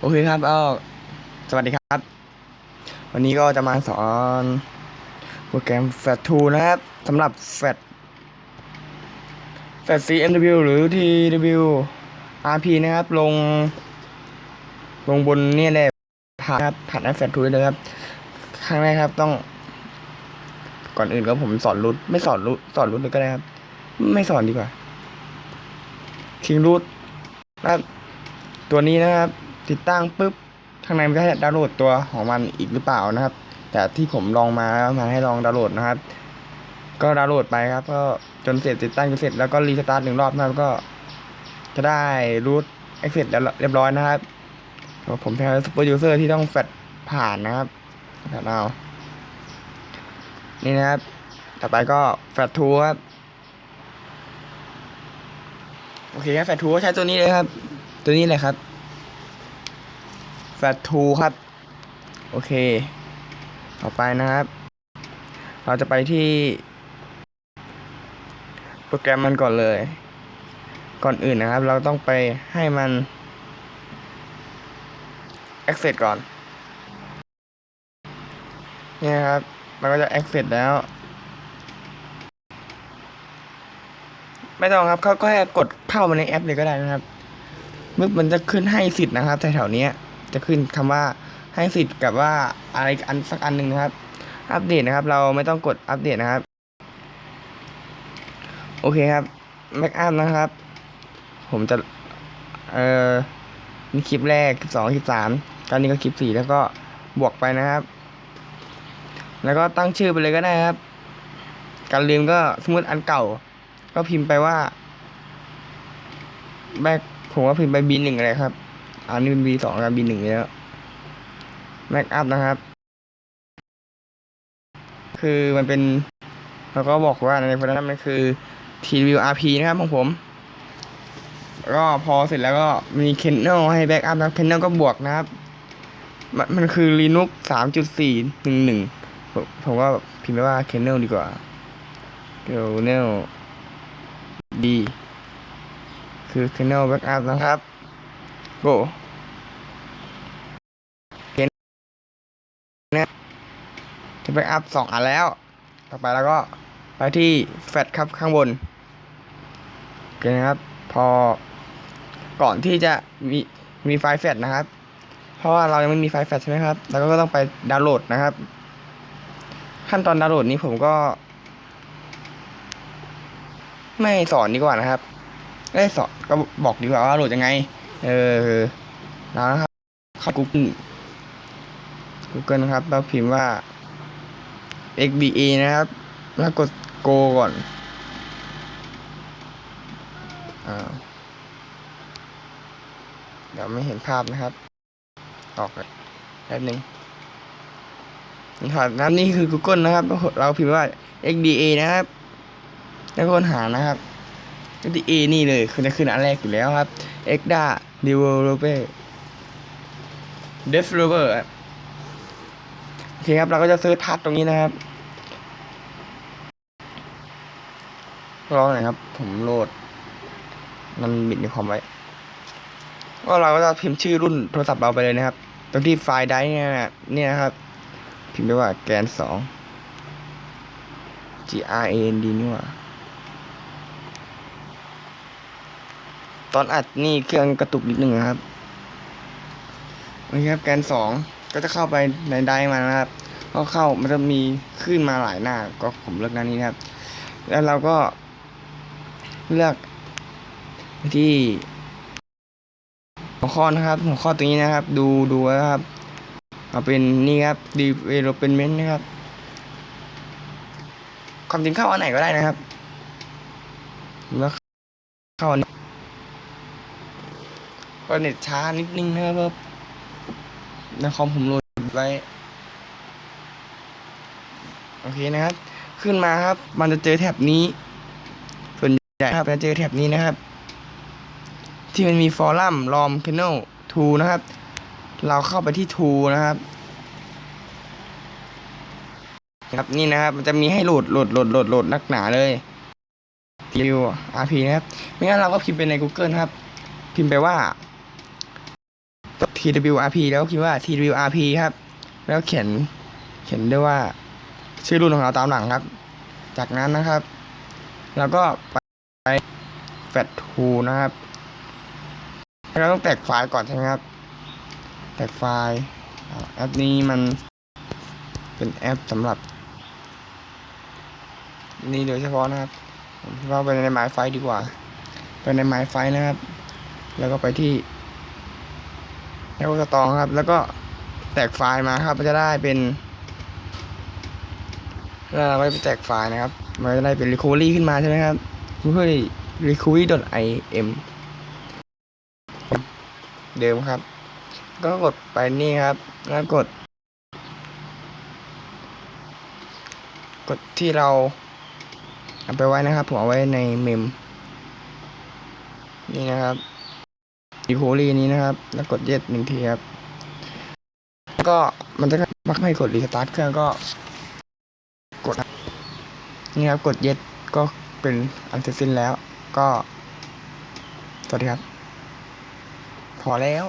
โอเคครับก็สวัสดีครับ วันนี้ก็จะมาสอนโปรแกรม FAT2 นะครับสำหรับ FAT FAT CMW หรือ TW RP นะครับ ลง ลงบนนี่ยเลยผ่านครับผ่านแอป FAT2 เลยครับครั้งแรกครับต้อง ก่อนอื่นก็ผมสอนรูทไม่สอนรูทสอนรูทเลยก็ได้ครับ ไม่สอนดีกว่าทิ้งรูทนะครับตัวนี้นะครับ ติดตั้งปุ๊บข้างในมันจะให้ดาวน์โหลดตัวของมันอีกหรือเปล่านะครับ แต่ที่ผมลองมาแล้วมันให้ลองดาวน์โหลดนะครับ ก็ดาวน์โหลดไปครับ ก็จนเสร็จติดตั้งจนเสร็จแล้วก็รีสตาร์ทหนึ่งรอบนะครับก็ จะได้รูทเอ็กเซสแล้วเรียบร้อยนะครับผมเป็นซูเปอร์ยูเซอร์ที่ต้องแฟดผ่านนะครับแฟดเอานี่นะครับ ต่อไปก็แฟดทูครับโอเคครับแฟดทูก็ใช้ตัวนี้เลยครับ ตัวนี้เลยครับ แฟลทูครับ โอเค ต่อไปนะครับ เราจะไปที่โปรแกรมมันก่อนเลย ก่อนอื่นนะครับ เราต้องไปให้มัน access ก่อนนี่นะครับ มันก็จะ access แล้ว ไม่ต้องครับเขาก็แค่กดเข้ามาในแอปเลยก็ได้นะครับมันจะขึ้นให้สิทธิ์นะครับแถวๆนี้ จะขึ้นคำว่าให้สิทธิ์กับว่าอะไรอันสักอันหนึ่งนะครับ อัปเดตนะครับ เราไม่ต้องกดอัปเดตนะครับ โอเคครับแบ็กอัพนะครับ ผมจะ เอ่อนี่คลิปแรกคลิปสองคลิปสามตอนนี้ก็คลิปสี่แล้วก็บวกไปนะครับ แล้วก็ตั้งชื่อไปเลยก็ได้ครับ การลืมก็สมมติอันเก่า ก็พิมพ์ไปว่า แบกผมว่าพิมพ์ไปบีหนึ่งอะไรครับ อันนี้เป็น B สองกับ B หนึ่งแล้วแม็กอัพนะครับ คือมันเป็นแล้วก็บอกว่าในโปรแกรมมันคือ TWRP นะครับของผม ก็พอเสร็จแล้วก็มีเคนเนลให้แบ็กอัพนะเคนเนลก็บวกนะครับ มันมันคือ Linux สามจุดสี่หนึ่งหนึ่งผมว่าพิมพ์ไปว่าเคนเนลดีกว่าเคนเนลดีคือ kernel backup นะครับ go เห็นเนี่ยจะ backup สองอันแล้ว ต่อไปแล้วก็ไปที่แฟลชครับข้างบนโอเคนะครับ พอก่อนที่จะมีมีไฟล์แฟลชนะครับ เพราะว่าเรายังไม่มีไฟล์แฟลชใช่ไหมครับ แล้วก็ต้องไปดาวน์โหลดนะครับ ขั้นตอนดาวน์โหลดนี้ผมก็ ไม่สอนดีกว่านะครับได้สอนก็บอกดีกว่าว่าโหลดยังไง เออแล้วนะครับเข้า Google Google นะครับแล้วพิมพ์ว่า XDA นะครับ แล้วกด Go ก่อนอ่าเดี๋ยวไม่เห็นภาพนะครับ ออกเลยแป๊บนึงนี่ครับนะครับนี่คือ Google นะครับ เราพิมพ์ว่า XDA นะครับ แล้วก็ค้นหานะครับ ก็ที่ A นี่เลยคือจะขึ้นอันแรกอยู่แล้วครับ Exda Developer Developer อะโอเคครับเราก็จะเซิร์ชพาร์ทตรงนี้นะครับรอหน่อยครับ ผมโหลด มันบิดในคอมไว้ก็เราก็จะพิมพ์ชื่อรุ่นโทรศัพท์เราไปเลยนะครับ ตรงที่ไฟล์ไดร์เนี่ยนะเนี่ยนะครับ พิมพ์ไปว่าแกนสอง G R A N D นี่ว่า ตอนอัดนี่เครื่องกระตุกนิดหนึ่งนะครับนี่ครับแกนสองก็จะเข้าไปในไดมานะครับก็เข้ามันจะมีขึ้นมาหลายหน้า ก็ผมเลือกหน้านี้นะครับ แล้วเราก็เลือกที่หัวข้อนะครับหัวข้อตรงนี้นะครับ ดูดูนะครับเอาเป็นนี่ครับ development นะครับ ความจริงเข้าอันไหนก็ได้นะครับแล้วเข้าอัน ก็เน็ตช้านิดนึงนะครับในคอมผมโหลดไว้โอเคนะครับ ขึ้นมาครับ มันจะเจอแท็บนี้ ส่วนใหญ่ครับจะเจอแท็บนี้นะครับ ที่มันมีฟอรัมลอม k น n e l ทูนะครับ เราเข้าไปที่ทูนะครับครับนี่นะครับ มันจะมีให้โหลดโหลดโหลดโหลดโหลดนักหนาเลย TW RP นะครับ ไม่งั้นเราก็พิมพ์ไปใน Google ครับ พิมพ์ไปว่า TWRP แล้วพิมพ์ว่า TWRP ครับ แล้วเขียนเขียนด้วยว่า ชื่อรุ่นของเราตามหลังครับ จากนั้นนะครับ แล้วก็ไปแฟลทูนะครับเราต้องแตกไฟล์ก่อนใช่ไหมครับ แตกไฟล์แอปนี้มันเป็นแอปสำหรับ นี่โดยเฉพาะนะครับผมคิดว่าไปในไมล์ไฟล์ดีกว่า ไปในไมล์ไฟล์นะครับ แล้วก็ไปที่ แอปสตองครับ แล้วก็แตกไฟล์มาครับมันจะได้เป็นแล้วเราไปแตกไฟล์นะครับ มันจะได้เป็น recovery ขึ้นมาใช่ไหมครับ recovery recovery.im เดิมครับ ก็กดไปนี่ครับ แล้วกด กดที่เราเอาไปไว้นะครับผมเอาไว้ในเมม นี่นะครับ อีโคลีนี้นะครับ แล้วกดยึดหนึ่งทีครับ ก็มันจะมักไม่กดรีสตาร์ทเครื่องก็ กด นี่ครับกดยึดก็เป็นอันเสร็จสิ้นแล้ว ก็ สวัสดีครับ พอแล้ว